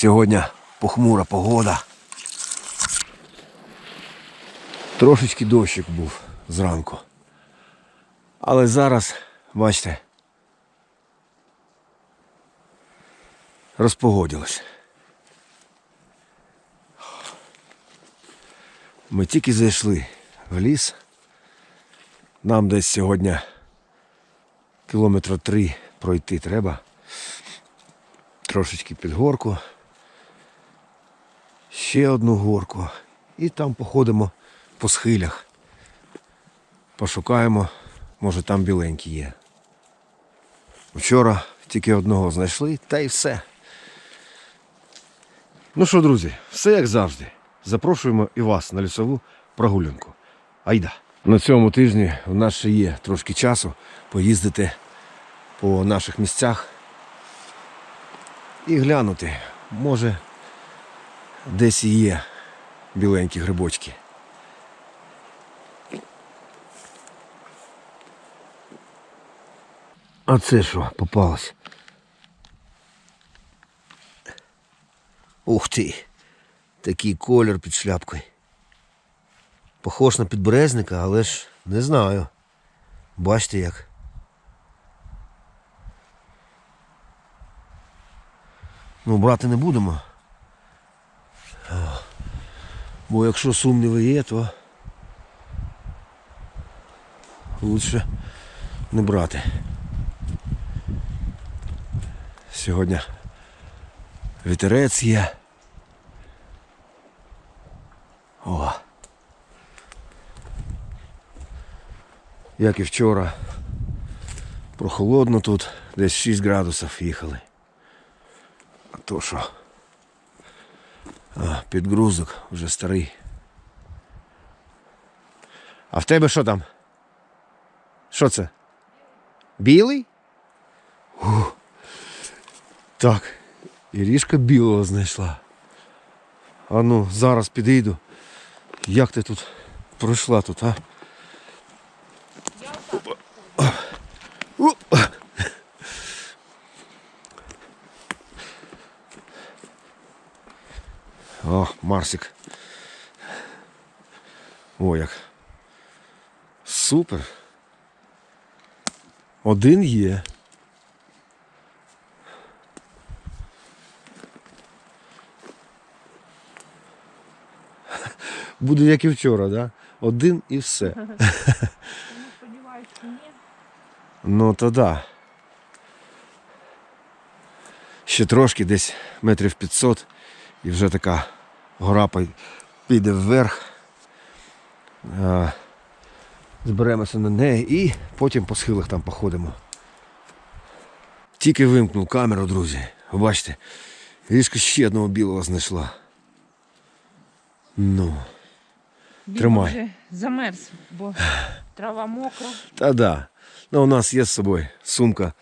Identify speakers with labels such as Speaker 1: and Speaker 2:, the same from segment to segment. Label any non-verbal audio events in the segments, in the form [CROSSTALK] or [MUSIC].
Speaker 1: Сьогодні похмура погода. Трошечки дощик був зранку. Але зараз, бачите, розпогодилось. Ми тільки зайшли в ліс. Нам десь сьогодні кілометра три пройти треба. Трошечки під горку. Ще одну горку. І там походимо по схилях. Пошукаємо, може там біленькі є. Вчора тільки одного знайшли, та й все. Ну що, друзі, все як завжди. Запрошуємо і вас на лісову прогулянку. Айда. На цьому тижні у нас ще є трошки часу поїздити по наших місцях і глянути. Може, десь і є біленькі грибочки. А це що попалось? Ух ти! Такий колір під шляпкою. Похож на підберезника, але ж не знаю. Бачите як. Ну, брати не будемо. Бо якщо сумніви є, то лучше не брати. Сьогодні вітерець є. О. Як і вчора. Прохолодно тут, десь 6 градусів їхали. А то що? А, підгрузок вже старий. А в тебе що там? Що це? Білий? Ух. Так, і ріжка білого знайшла. А ну, зараз підійду. Як ти тут пройшла тут, а? У. О, Марсик. О, як. Супер. Один є. Буде як і вчора, да? Один і все.
Speaker 2: Ні.
Speaker 1: Ну то да. Ще трошки, десь метрів 500, і вже така гора піде вверх. Зберемося на неї і потім по схилах там походимо. Тільки вимкнув камеру, друзі. Бачите, різко ще одного білого знайшла. Ну,
Speaker 2: Він
Speaker 1: Тримай.
Speaker 2: вже замерз, бо трава мокра.
Speaker 1: та да. Ну, у нас є з собою сумка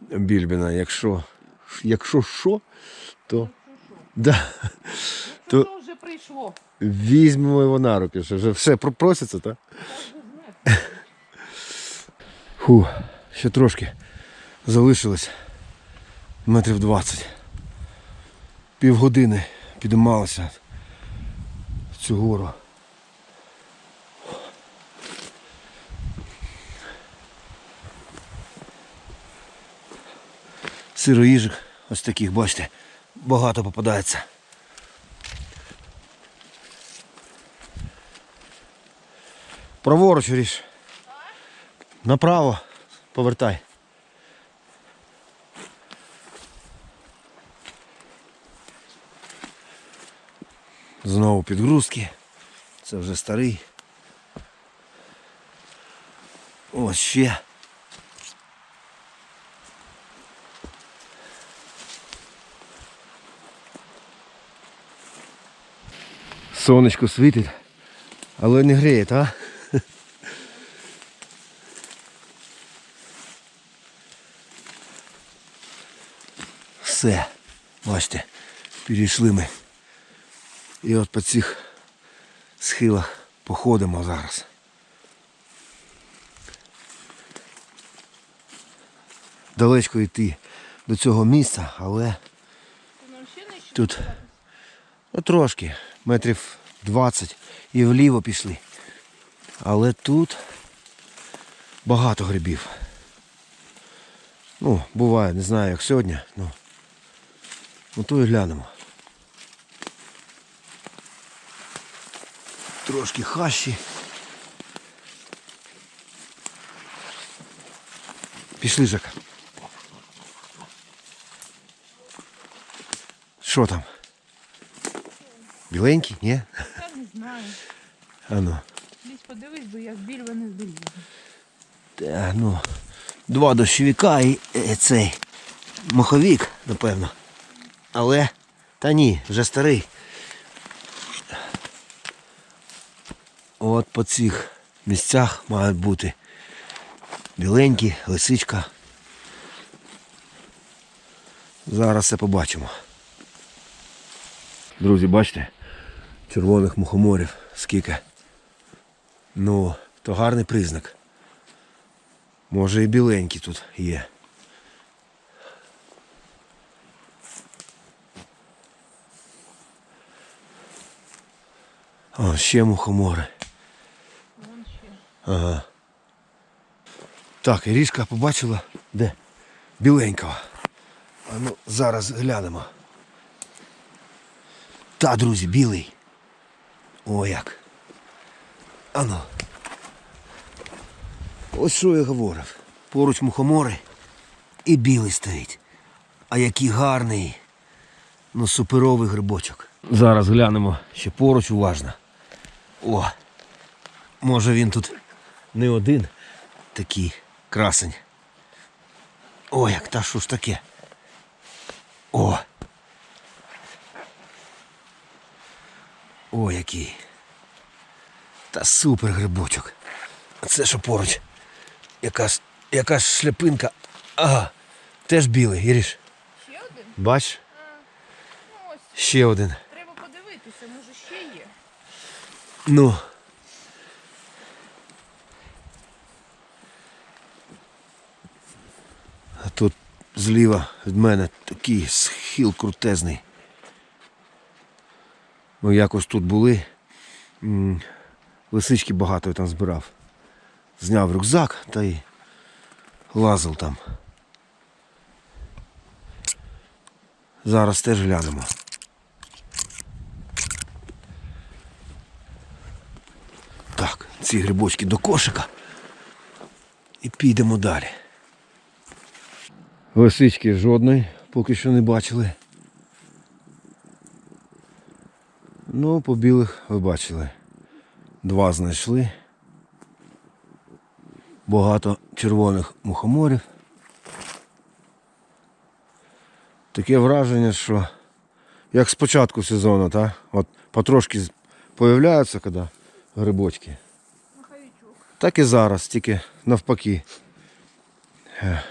Speaker 1: більбіна. Якщо, якщо що, то. Да. То-
Speaker 2: Прийшло.
Speaker 1: Візьмемо його на руки, що вже все проситься, так? Фу, ще трошки залишилось метрів 20. Півгодини підіймалося в цю гору. Сироїжик, ось таких, бачите, багато попадається. Праворуч ріж. Направо повертай. Знову підгрузки. Це вже старий. Ось ще. Сонечко світить, але не гріє, так? Все, бачите, підійшли ми. І от по цих схилах походимо зараз. Далечко йти до цього місця, але Тут ну, трошки, метрів 20 і вліво пішли. Але тут багато грибів. Ну, буває, не знаю, як сьогодні. Ну, ну то і глянемо. Трошки хащі. Пішли, Жека. Що там? Біленький, ні?
Speaker 2: Я не знаю.
Speaker 1: А ну.
Speaker 2: Десь подивись, бо я з більви не здолізу.
Speaker 1: Та, ну. Два дощовіка і е, цей маховік, напевно. Але. Та ні, вже старий. От по цих місцях мають бути біленькі, лисичка. Зараз все побачимо. Друзі, бачите? Червоних мухоморів скільки. Ну, то гарний признак. Може і біленькі тут є. О, ще мухомори. Ага. Так, Ірішка побачила, де? Біленького. А ну, зараз глянемо. Та, друзі, білий. О як. Ану. Ось що я говорив. Поруч мухомори і білий стоїть. А який гарний. Ну, суперовий грибочок. Зараз глянемо ще поруч уважно. О! Може він тут не один такий красень. О, як та що ж таке. О! О, який. Та супер грибочок. А це що поруч? Якась, якась шляпинка. Ага, теж білий, Іріш.
Speaker 2: Ще один?
Speaker 1: Бач,
Speaker 2: Ну ось,
Speaker 1: ще один.
Speaker 2: треба подивитися, може ще є.
Speaker 1: Ну. А тут зліва від мене такий схил крутезний. Ми якось тут були. Лисички багато я там збирав. Зняв рюкзак та й лазив там. Зараз теж глянемо. Так, ці грибочки до кошика. І підемо далі. Лисички жодної, поки що не бачили. Ну, по білих ви бачили. Два знайшли. Багато червоних мухоморів. Таке враження, що як з початку сезону, та? От потрошки з- появляються, коли грибочки. Так і зараз, тільки навпаки. Е,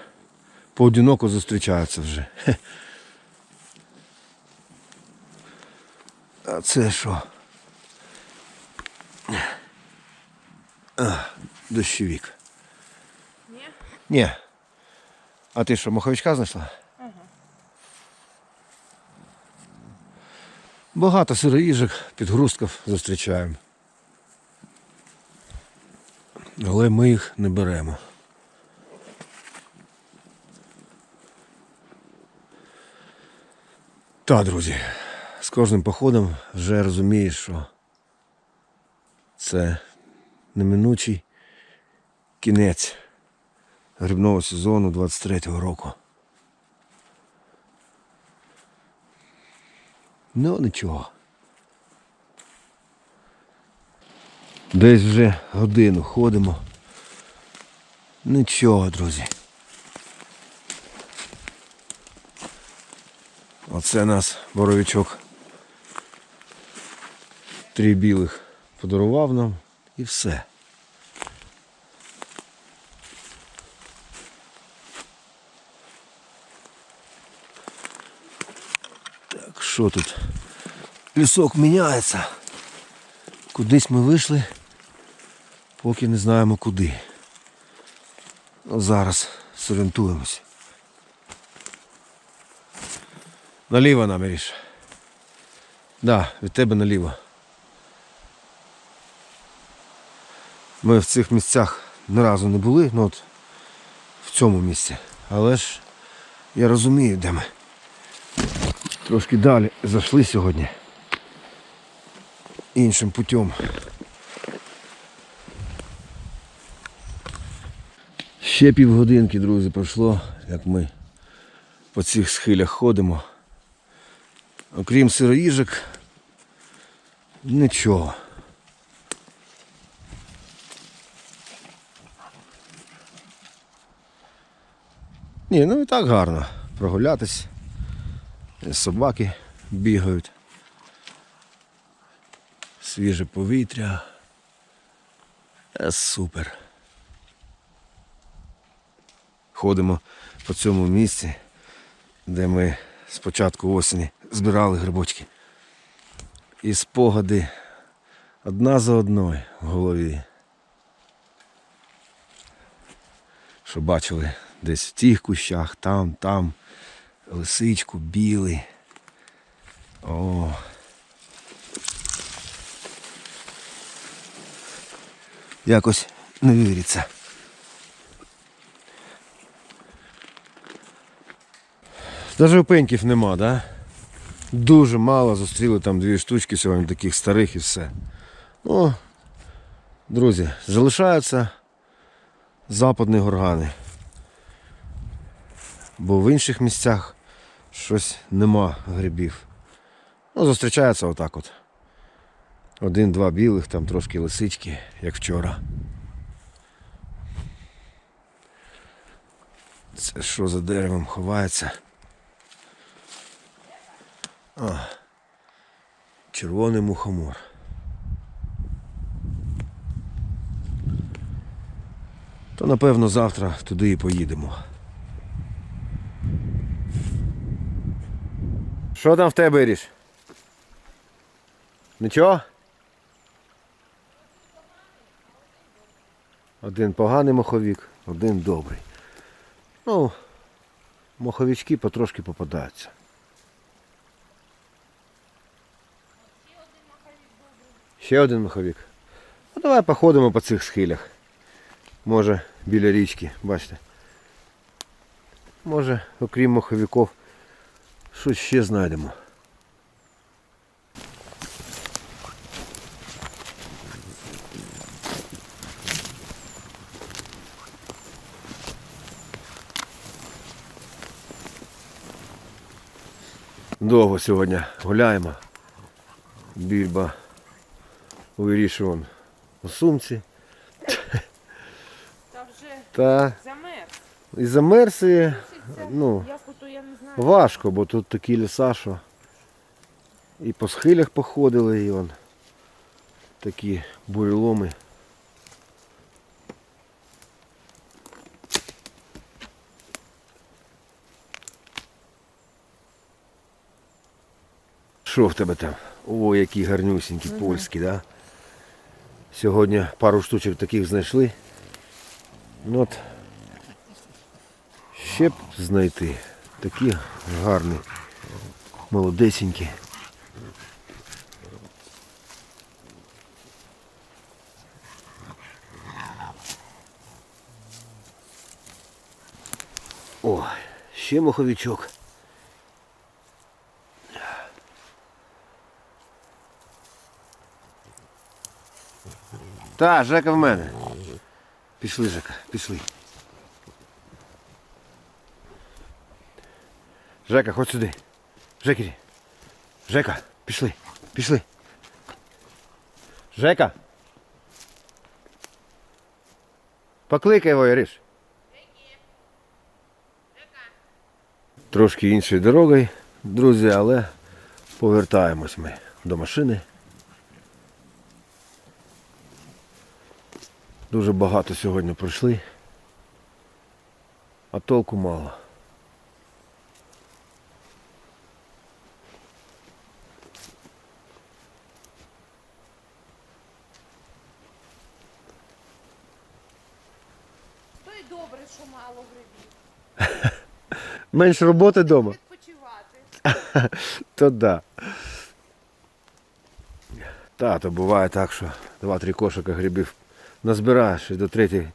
Speaker 1: Поодиноко зустрічаються вже. А це що? А, дощовик.
Speaker 2: Ні?
Speaker 1: Ні. А ти що, маховичка знайшла?
Speaker 2: Ага.
Speaker 1: Багато сироїжок, підгрузків зустрічаємо. Але ми їх не беремо. Та, друзі, з кожним походом вже розумієш, що це неминучий кінець грибного сезону 23-го року. Ну, нічого. Десь вже годину ходимо. Нічого, друзі. Оце нас боровичок. Три білих подарував нам і все. Так, що тут? Лісок міняється. Кудись ми вийшли, поки не знаємо куди. Ну, зараз зорієнтуємось. Наліво нам, Іріш. Да, від тебе наліво. Ми в цих місцях ні разу не були, ну от в цьому місці. Але ж я розумію, де ми. Трошки далі зайшли сьогодні. Іншим путем. Ще півгодинки, друзі, пройшло, як ми по цих схилях ходимо. Окрім сироїжок, нічого. Ні, ну і так гарно прогулятись. Собаки бігають. Свіже повітря. Е, Супер. Ходимо по цьому місці, де ми з початку осені збирали грибочки. І спогади одна за одною в голові. Що бачили десь в тих кущах, там, там, лисичку, білий. О. Якось не віриться. Даже опеньків нема, да? Дуже мало зустріли там дві штучки сьогодні таких старих і все. Ну, друзі, залишаються западні горгани. Бо в інших місцях щось нема грибів. Ну, зустрічається отак от. Один-два білих, там трошки лисички, як вчора. Це що за деревом ховається? А, червоний мухомор. То напевно завтра туди і поїдемо. Що там в тебе Іріш? Нічого? Один поганий моховік, один добрий. Ну, моховички потрошки попадаються. Ще один маховик. Ну давай походимо по цих схилях. Може біля річки, бачите. Може, окрім маховиків, щось ще знайдемо. Довго сьогодні гуляємо. Більба вирішував у сумці.
Speaker 2: Та вже
Speaker 1: Та
Speaker 2: замерз.
Speaker 1: і замерз і ну,
Speaker 2: як ото я не знаю.
Speaker 1: важко, бо тут такі ліса, що і по схилях походили, і он такі буреломи. Що в тебе там? О, які гарнюсінькі польські, да? Сьогодні пару штучок таких знайшли. Ну от ще б знайти. Такі гарні, молодесенькі. О, ще моховичок. Та, Жека в мене. Пішли, Жека, пішли. Жека, ходь сюди. Жекері. Жека, пішли. Пішли. Жека. Покликай його, Яриш. Трошки іншою дорогою, друзі, але повертаємось ми до машини. Дуже багато сьогодні пройшли, а толку мало.
Speaker 2: То й добре, що мало грибів. [LAUGHS]
Speaker 1: Менше роботи вдома?
Speaker 2: Відпочивати. [LAUGHS]
Speaker 1: То да. Та, то буває так, що два-три кошика грибів назбираєш і до третьої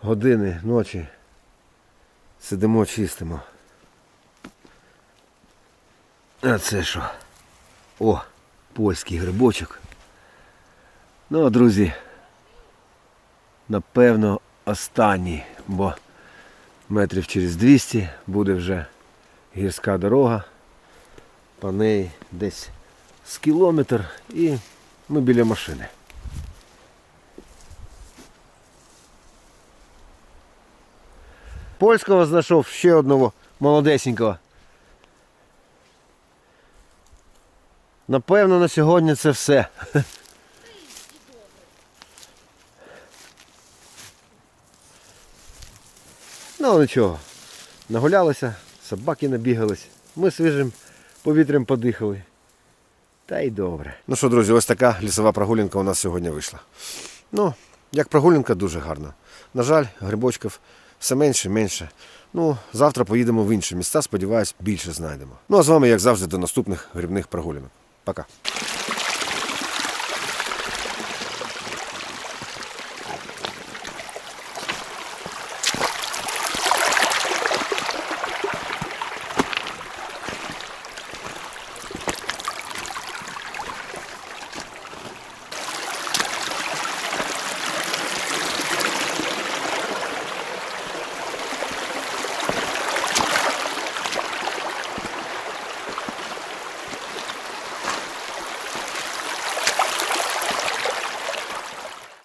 Speaker 1: години ночі сидимо, чистимо. А це що? О, польський грибочок. Ну, друзі, напевно, останній, бо метрів через 200 буде вже гірська дорога. По неї десь з кілометр і ми біля машини. Польського знайшов ще одного молодесенького. Напевно, на сьогодні це все. [LAUGHS] Ну нічого. Нагулялися, собаки набігались, ми свіжим повітрям подихали. Та й добре. Ну що, друзі, ось така лісова прогулянка у нас сьогодні вийшла. Ну, як прогулянка дуже гарна. На жаль, грибочків все менше менше. Ну, завтра поїдемо в інші місця, сподіваюсь, більше знайдемо. Ну а з вами, як завжди, до наступних грибних прогулянок. Пока.